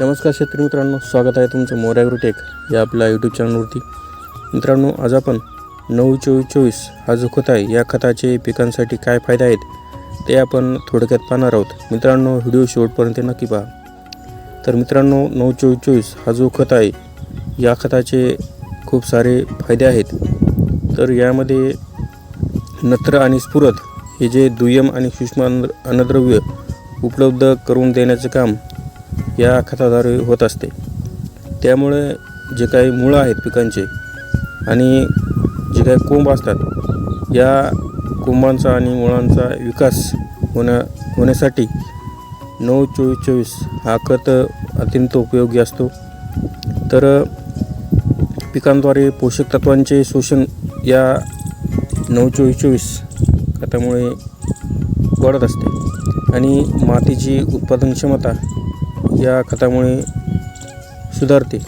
नमस्कार शेतकरी मित्रांनो स्वागत आहे तुमचं मोरॅग्रोटेक या आपल्या यूट्यूब चॅनलवरती मित्रांनो आज आपण नऊ चोवीस चोवीस हा जो खत आहे या खताचे पिकांसाठी काय फायदे आहेत ते आपण थोडक्यात पाहणार आहोत. मित्रांनो व्हिडिओ शेवटपर्यंत नक्की पहा. तर मित्रांनो नऊ चोवीस चोवीस हा जो खत आहे या खताचे खूप सारे फायदे आहेत. तर यामध्ये नत्र आणि स्फुरद हे जे दुय्यम आणि सूक्ष्म अन्न अन्नद्रव्य उपलब्ध करून देण्याचं काम या खताद्वारे होत असते. त्यामुळे जे काही मुळं आहेत पिकांचे आणि जे काही कोंब असतात या कोंबांचा आणि मुळांचा विकास होण्या होण्यासाठी नऊ चोवीस चोवीस हा खत अत्यंत उपयोगी असतो. तर पिकांद्वारे पोषक तत्वांचे शोषण या नऊ चोवीस चोवीस खतामुळे वाढत असते. आणि मातीची उत्पादन क्षमता या खतामुळे सुधारते.